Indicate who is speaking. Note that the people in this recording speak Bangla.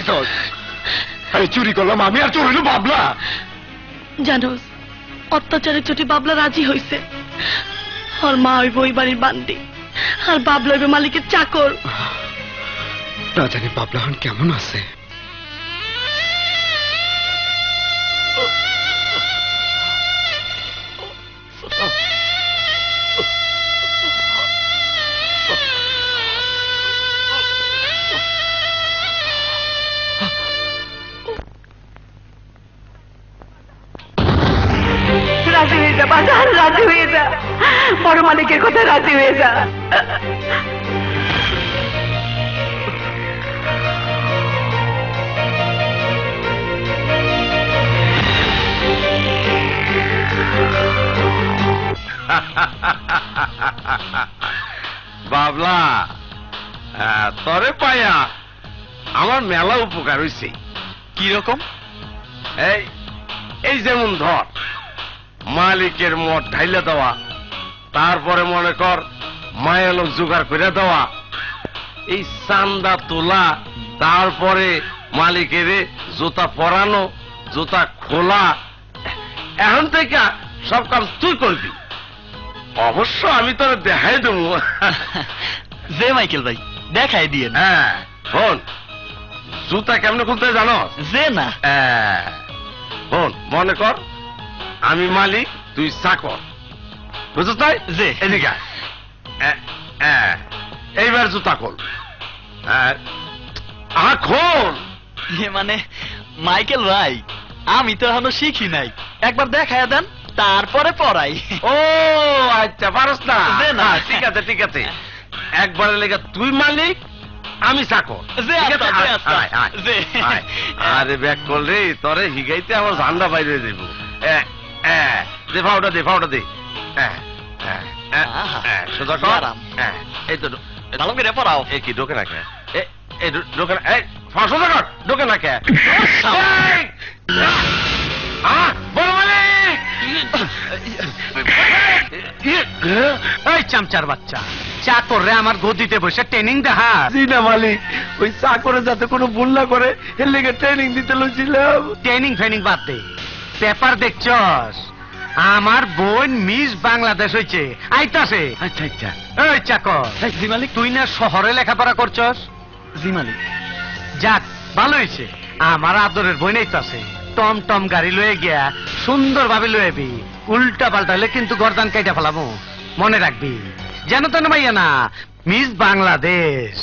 Speaker 1: পাইছস আরে চুরি করলাম আমি আর চোর হইল বাবলা।
Speaker 2: জানোস অত্যাচারের চোটে বাবলা রাজি হইছে। আর মা ওই বই বাড়ির বান্দি আর বাবলা মালিকের চাকর।
Speaker 1: না জানি বাবলা হন কেমন আছে।
Speaker 3: যা বাজার রাজি হয়ে যা। বড় মালিকের কথা রাজি হয়ে যা।
Speaker 4: বাবলা তরে পায়া আমার মেলা উপকার হইছে।
Speaker 1: কি রকম
Speaker 4: এই এই যেমন ধর। মালিকের মঠ ঢাইলে দেওয়া তারপরে মনে কর মায়ের লোক জোগাড় করে দেওয়া। এই চান্দা তোলা তারপরে মালিকের জুতা পরানো জুতা খোলা এখন থেকে সব কাজ তুই করবি। অবশ্য আমি তোর দেখাই দেবো।
Speaker 1: যে মাইকেল ভাই দেখাই দিয়ে
Speaker 4: হ্যাঁ শোন জুতা কেমনে খুলতে জানো?
Speaker 1: যে না।
Speaker 4: হ্যাঁ শোন মনে কর আমি মালিক তুই চাকর বুঝছ তাই
Speaker 1: জি।
Speaker 4: এদিকে এইবার জুতা খোল। আহা খোল
Speaker 1: মানে মাইকেল ভাই আমি তো এখনও শিখি নাই একবার দেখায় দেন তারপরে পড়াই
Speaker 4: ও আচ্ছা পারস না
Speaker 1: যে না।
Speaker 4: হ্যাঁ, ঠিক আছে ঠিক আছে একবারের লেগে তুই মালিক আমি চাকর
Speaker 1: যে আচ্ছা? যে আচ্ছা। যে।
Speaker 4: আরে ব্যাক করলে তোরে হিগাইতে আমার ঝান্ডা বাইরে দেবো দে ফাউটা দে ফাউটা দে। এ, এ, এ,
Speaker 1: আহা,
Speaker 4: এ, সোজা কর। এই তো
Speaker 1: ভালো করে পড়াও।
Speaker 4: এ কি ঢোকে না কে? এ, এই ঢো- ঢোকে এই সোজা কর ঢোকে না কে? এই! আহ, বড় মালিক!
Speaker 5: এই চামচার বাচ্চা চাকর রে আমার গদিতে বসে ট্রেনিং দেখা
Speaker 4: জি না মালিক ওই চাকরে যাতে কোনো ভুল না করে এর লেগে ট্রেনিং দিতে লইছিলাম।
Speaker 5: ট্রেনিং ফেনিং বাদ দে। পেপার দেখছস? আমার বোন মিস বাংলাদেশ হইছে। আইতাছে।
Speaker 4: আচ্ছা আচ্ছা।
Speaker 5: এই চাকর
Speaker 1: জি মালিক।
Speaker 5: তুই না শহরে লেখাপড়া করছস?
Speaker 1: জি মালিক।
Speaker 5: যাক ভালো হয়েছে আমার আদরের বোন আইতাছে। টম টম গাড়ি লয়ে গিয়া সুন্দর ভাবে লয়েবি উল্টা পাল্টা হলে কিন্তু গরদান কাইটা ফেলাবো। মনে রাখবি। যেন তেন মাইয়া না মিস বাংলাদেশ।